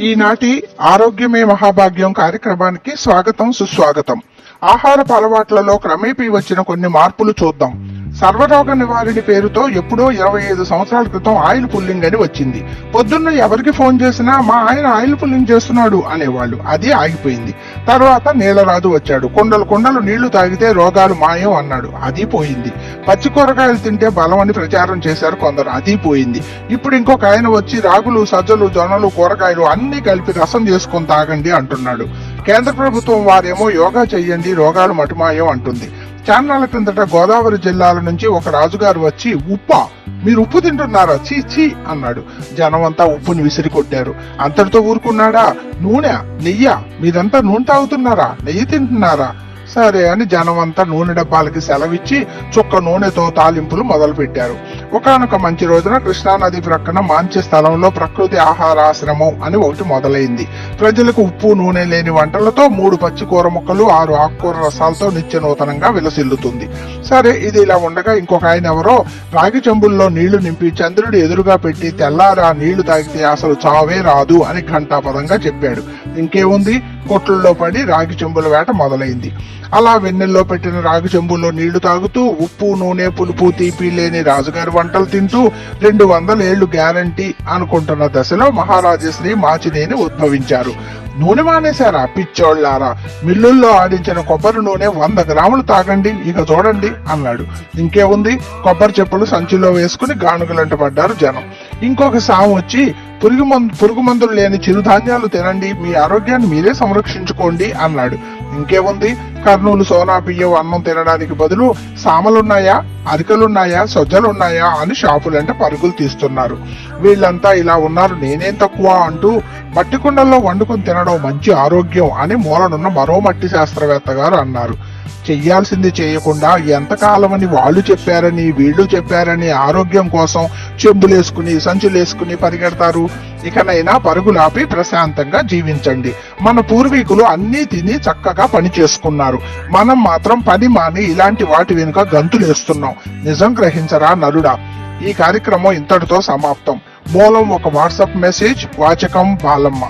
ఈనాటి ఆరోగ్యమే మహాభాగ్యం కార్యక్రమానికి స్వాగతం సుస్వాగతం. ఆహారపు అలవాట్లలో క్రమేపీ వచ్చిన కొన్ని మార్పులు చూద్దాం. సర్వరోగ నివారణి పేరుతో ఎప్పుడో ఇరవై ఐదు సంవత్సరాల క్రితం ఆయిల్ పుల్లింగ్ అని వచ్చింది. పొద్దున్న ఎవరికి ఫోన్ చేసినా మా ఆయన ఆయిల్ పుల్లింగ్ చేస్తున్నాడు అనేవాళ్ళు. అది ఆగిపోయింది. తర్వాత నీలరాజు వచ్చాడు. కొండలు కొండలు నీళ్ళు తాగితే రోగాలు మాయం అన్నాడు. అది పోయింది. పచ్చి కూరగాయలు తింటే బలం అని ప్రచారం చేశారు కొందరు. అది పోయింది. ఇప్పుడు ఇంకొక ఆయన వచ్చి రాగులు సజ్జలు జొన్నలు కూరగాయలు అన్ని కలిపి రసం చేసుకొని తాగండి అంటున్నాడు. కేంద్ర ప్రభుత్వం వారేమో యోగా చెయ్యండి రోగాలు మటుమాయం అంటుంది. చాన్నాళ్ళ క్రిందట గోదావరి జిల్లాల నుంచి ఒక రాజుగారు వచ్చి ఉప్ప మీరు ఉప్పు తింటున్నారా? చీ చీ అన్నాడు. జనం అంతా ఉప్పుని విసిరి కొట్టారు. అంతటితో ఊరుకున్నాడా? నూనె నెయ్య? మీరంతా నూనె తాగుతున్నారా? నెయ్యి తింటున్నారా? సరే అని జనమంతా నూనె డబ్బాలకి సెలవిచ్చి చుక్క నూనెతో తాలింపులు మొదలుపెట్టారు. ఒకనొక మంచి రోజున కృష్ణానది ప్రక్కన మంచి స్థలంలో ప్రకృతి ఆహారాశ్రమం అని ఒకటి మొదలైంది. ప్రజలకు ఉప్పు నూనె లేని వంటలతో మూడు పచ్చి కూర ముక్కలు ఆరు ఆకుకూర రసాలతో నిత్య నూతనంగా విలసిల్లుతుంది. సరే ఇది ఇలా ఉండగా ఇంకొక ఆయన ఎవరో రాగి చెంబుల్లో నీళ్ళు నింపి చంద్రుడు ఎదురుగా పెట్టి తెల్లారా నీళ్ళు తాగితే అసలు చావే రాదు అని ఘంటాపదంగా చెప్పాడు. ఇంకేముంది? కొట్లలో పడి రాగి చెంబుల వేట మొదలైంది. అలా వెన్నెల్లో పెట్టిన రాగి చెంబుల్లో నీళ్ళు తాగుతూ ఉప్పు నూనె పులుపు తీపి లేని రాజుగారి వంటలు తింటూ రెండు వందల ఏళ్ళు గ్యారంటీ అనుకుంటున్న దశలో మహారాజశ్రీ మాచినేని ఉద్భవించారు. నూనె మానేశారా? పిచ్చోళ్ళారా? మిల్లుల్లో ఆడించిన కొబ్బరి నూనె వంద గ్రాములు తాగండి ఇక చూడండి అన్నాడు. ఇంకేముంది? కొబ్బరి చెప్పులు సంచిలో వేసుకుని గానుగలంట పడ్డారు జనం. ఇంకొక సాము వచ్చి పురుగు మందు పురుగు మందులు లేని చిరుధాన్యాలు తినండి. మీ ఆరోగ్యాన్ని మీరే సంరక్షించుకోండి అన్నాడు. ఇంకేముంది? కర్నూలు సోనా బియ్యం అన్నం తినడానికి బదులు సామలున్నాయా? అరికలున్నాయా? సజ్జలున్నాయా? అని షాపులంటే పరుగులు తీస్తున్నారు. వీళ్ళంతా ఇలా ఉన్నారు నేనేం తక్కువ అంటూ మట్టి కుండల్లో వండుకొని తినడం మంచి ఆరోగ్యం అని మూలనున్న మరో మట్టి శాస్త్రవేత్త గారు అన్నారు. చెయ్యాల్సింది చేయకుండా ఎంతకాలమని వాళ్ళు చెప్పారని వీళ్ళు చెప్పారని ఆరోగ్యం కోసం చెంబులేసుకుని సంచులేసుకుని పరిగెడతారు. ఇకనైనా పరుగులాపి ప్రశాంతంగా జీవించండి. మన పూర్వీకులు అన్నీ తిని చక్కగా పని చేసుకున్నారు. మనం మాత్రం పని మాని ఇలాంటి వాటి వెనుక గంతులేస్తున్నాం. నిజం గ్రహించరా నలుడా? ఈ కార్యక్రమం ఇంతటితో సమాప్తం. మూలం ఒక వాట్సాప్ మెసేజ్ వాచకం బాలమ్మ.